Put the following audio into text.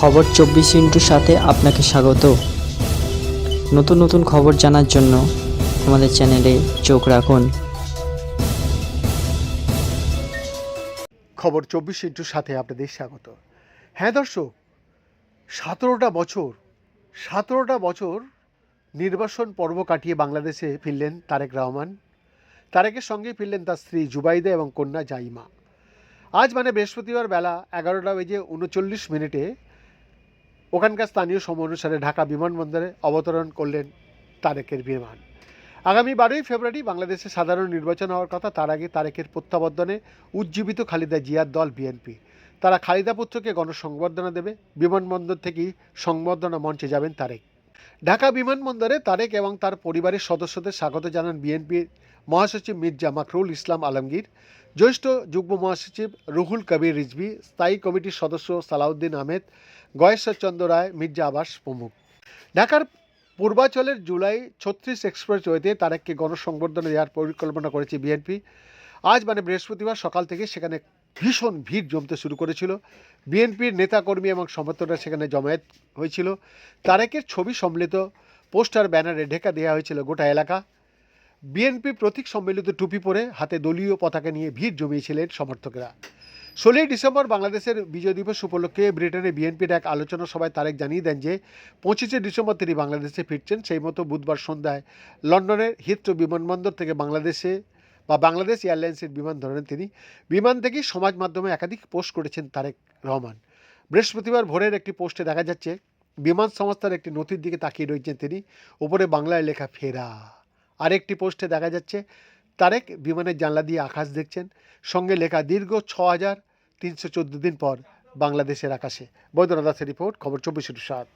খবর চব্বিশ ইন্টুর সাথে আপনাকে স্বাগত। নতুন নতুন খবর জানার জন্য আমাদের চ্যানেলে চোখ রাখুন। খবর চব্বিশ ইন্টুর সাথে আপনাদের স্বাগত। হ্যাঁ দর্শক, সতেরোটা বছর সতেরোটা বছর নির্বাসন পর্ব কাটিয়ে বাংলাদেশে ফিরলেন তারেক রহমান। তারেকের সঙ্গে ফিরলেন তার স্ত্রী জুবাইদা এবং কন্যা জাইমা। আজ মানে বৃহস্পতিবার বেলা এগারোটা বেজে উনচল্লিশ মিনিটে ওখানকার স্থানীয় সময় অনুসারে ঢাকা বিমানবন্দরে অবতরণ করলেন তারেকের বিমান। আগামী বারোই ফেব্রুয়ারি বাংলাদেশে সাধারণ নির্বাচন হওয়ার কথা, তার আগে তারেকের প্রত্যাবর্তনে উজ্জীবিত খালিদা জিয়ার দল বিএনপি। তারা খালিদা পুত্রকে গণসংবর্ধনা দেবে। বিমানবন্দর থেকেই সংবর্ধনা মঞ্চে যাবেন তারেক। ঢাকা বিমানবন্দরে তারেক এবং তার পরিবারের সদস্যদের স্বাগত জানান বিএনপির মহাসচিব মির্জা মাকরুল ইসলাম আলমগীর। জ্যেষ্ঠ যুগ্ম মহাসচিব রুহুল কবির রিজভি, স্থায়ী কমিটির সদস্য সালাউদ্দিন আহমেদ গয়েশ্বরচন্দ্র রায়, মির্জা আবাস প্রমুখ। ঢাকার পূর্বাচলের জুলাই ছত্রিশ এক্সপ্রেসওয়েতে তারেককে গণসংবর্ধনা দেওয়ার পরিকল্পনা করেছে বিএনপি। আজ মানে বৃহস্পতিবার সকাল থেকে সেখানে ভীষণ ভিড় জমতে শুরু করেছিল। বিএনপির নেতাকর্মী এবং সমর্থকরা সেখানে জমায়েত হয়েছিল। তারেকের ছবি সম্মিলিত পোস্টার, ব্যানারে ঢেকা দেওয়া হয়েছিল গোটা এলাকা। বিএনপি প্রতীক সম্মিলিত টুপি পরে হাতে দলীয় পতাকা নিয়ে ভিড় জমিয়েছিলেন সমর্থকেরা। ষোলোই ডিসেম্বর বাংলাদেশের বিজয় দিবস উপলক্ষে ব্রিটেনে বিএনপির এক আলোচনা সভায় তারেক জানিয়ে দেন যে, পঁচিশে ডিসেম্বর তিনি বাংলাদেশে ফিরছেন। সেই মতো বুধবার সন্ধ্যায় লন্ডনের হিথ্রো বিমানবন্দর থেকে বাংলাদেশে বা বাংলাদেশ এয়ারলাইন্সের বিমান ধরেন তিনি, বিমান থেকেই সমাজ মাধ্যমে একাধিক পোস্ট করেছেন তারেক রহমান। বৃহস্পতিবার ভোরের একটি পোস্টে দেখা যাচ্ছে, বিমান সংস্থার একটি নথির দিকে তাকিয়ে রয়েছেন তিনি, উপরে বাংলায় লেখা ফেরা। আরেকটি পোস্টে দেখা যাচ্ছে, তারেক বিমানের জানলা দিয়ে আকাশ দেখছেন, সঙ্গে লেখা দীর্ঘ ছ হাজার তিনশো চোদ্দ দিন পর বাংলাদেশের আকাশে। বৈদ্যনাথ দাসের রিপোর্ট, খবর চব্বিশ সাত।